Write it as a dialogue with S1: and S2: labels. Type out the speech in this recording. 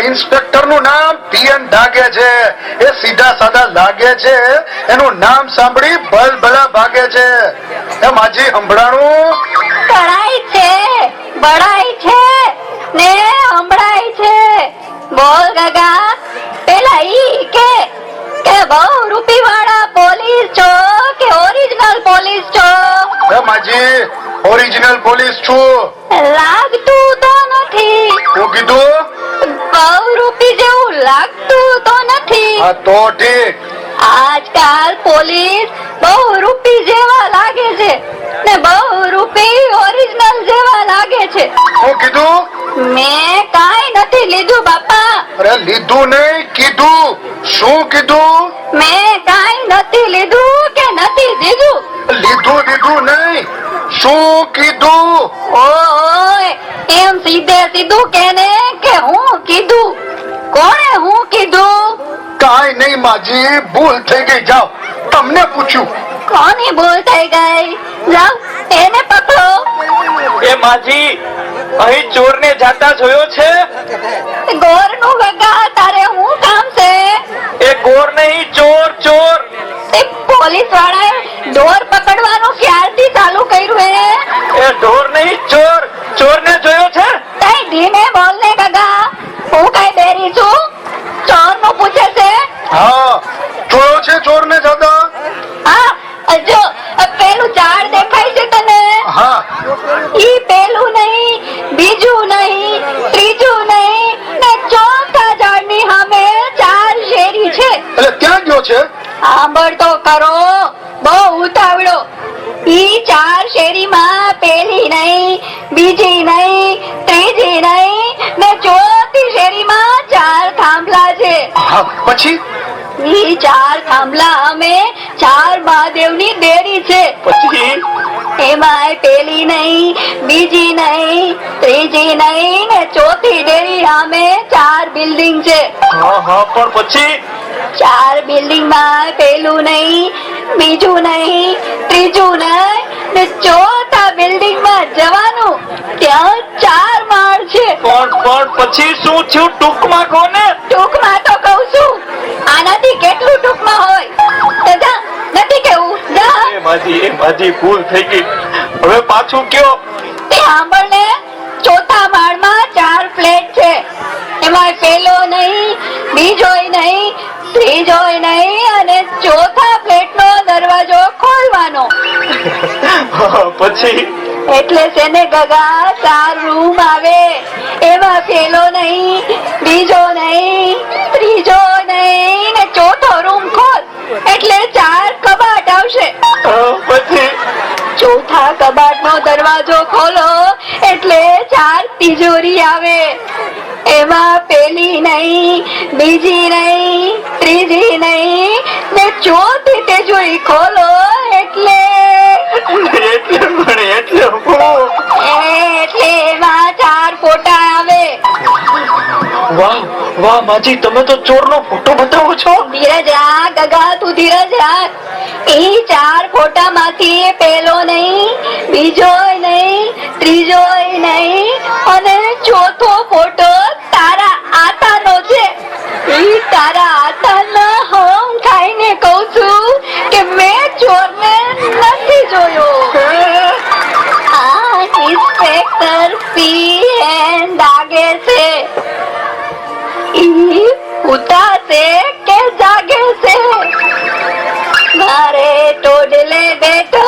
S1: ઇન્સ્પેક્ટરનું નામ પીએન ડાગે છે. એ સીધા સાધા લાગે છે. એનું નામ સાંભળી ભલભલા ભાગે છે. એ માજી સંભળાણું.
S2: બળાઈ છે. ને હંભળાઈ છે. બોલ ગગા પેલા ઈ કે કે બહુ રૂપી વાળા પોલીસ છો કે ઓરિજિનલ પોલીસ છો?
S1: માજી ઓરિજિનલ પોલીસ છું.
S2: લાગતું તો નથી.
S1: હું કીધું?
S2: બહુ રૂપી જેવું લાગતું તો નથી.
S1: હા તો ઠીક.
S2: આજકાલ પોલીસ બહુ રૂપી જેવા લાગે છે ને બહુ રૂપી ઓરિજિનલ જેવા લાગે છે.
S1: હું કીધું?
S2: મેં કાઈ નથી લીધું બાપા.
S1: અરે લીધું નહીં કીધું. શું કીધું?
S2: મેં કાઈ નથી લીધું કે નથી દીધું.
S1: લીધું દીધું નહીં. શું કીધું?
S2: ઓય એમ સીધે સીધું કેને કે હું કીધું. કોણે હું કીધું?
S1: કાઈ નહીં માજી. ભૂલ થઈ ગઈ. જાઓ. તમને પૂછ્યું.
S2: કોની ભૂલ થઈ ગઈ?
S3: એ માજી અહીં ચોરને જાતા જોયો છે?
S2: ગોરનું ગગા તારે હું કામ છે?
S3: એ ગોર નહીં ચોર ચોર.
S2: તે પોલીસ વાળાએ ડોર પકડવાનું ક્યારથી ચાલુ કર્યું હે?
S3: એ ઢોર નહીં ચોર. ચોરને જોયો છે?
S2: તઈ ધીમે બોલ ને ગગા હું કઈ બેરી છું? ચોરનું પૂછે છે?
S1: હા. જોયો છે ચોર ને જાતા?
S2: હા જો પેલું ઝાડ દેખાય ઈ પેલું નહીં બીજું નહીં ત્રીજું નહીં ને ચોથા ઝાડની સામે ચાર શેરી છે.
S1: એટલે ક્યાં ગયો છે?
S2: સાંભળ તો કરો બહુ ઉતાવળો. ઈ ચાર શેરીમાં પેલી નહીં બીજી નહીં ત્રીજી નહીં ને ચોથી શેરીમાં ચાર થાંભલા છે.
S1: પછી?
S2: ઈ ચાર થાંભલા અમે ચાર મહાદેવની દેરી છે.
S3: પછી?
S2: એમાંય પેલી નહીં બીજી નહીં ત્રીજી નહીં ને ચોથી ડેરી સામે ચાર બિલ્ડિંગ છે.
S3: પણ પછી?
S2: ચાર બિલ્ડિંગમાં પેલું નહીં બીજું નહીં ત્રીજું નહીં ને ચોથા બિલ્ડિંગમાં જવાનું. ત્યાં ચાર માળ છે.
S3: પણ પણ પછી શું થયું? ટૂંકમાં કોને?
S2: ટૂંકમાં તો કહું છું આનાથી કેટલું ટૂંકમાં હોય તો જા નથી કેવું જા
S3: એ માજી ભૂલ થઈ ગઈ. હવે પાછું કયો?
S2: તે સાંભળ ને ચોથા માળમાં ચાર ફ્લેટ છે. એમાં પેલો નહીં બીજોય નહીં ત્રીજોય નહીં અને ચોથા ફ્લેટનો દરવાજો ખોલવાનો.
S3: પછી?
S2: એટલે છે ને ગગા ચાર રૂમ આવે. એમાં પેલો નહીં બીજો નહીં ત્રીજો નહીં ને ચોથો દરવાજો ખોલો એટલે ચાર તિજોરી આવે. એમાં પેલી નહીં બીજી નહીં ત્રીજી નહીં. ને ચોથી તિજોરી ખોલો એટલે
S3: એટલે પણ એટલે
S2: એટલે એમાં ચાર ફોટા આવે.
S3: વાહ વાહ માજી તમે તો ચોરનો ફોટો બતાવો છો.
S2: ધીરજ રાખ ગગા તું ધીરજ રાખ. એ ચાર ફોટામાંથી પેલો નહીં બીજો નહીં ત્રીજો નહીં, અને ચોથો ફોટો તારા આતાનો છે. ઈ તારા આતાના હમ ખાઈને કહું છું કે મેં ચોરને નથી જોયો. આ ઇન્સ્પેક્ટર પી એન દાગે છે. ઈ ઉતા છે કે જાગે છે. सारे टोडले बेटा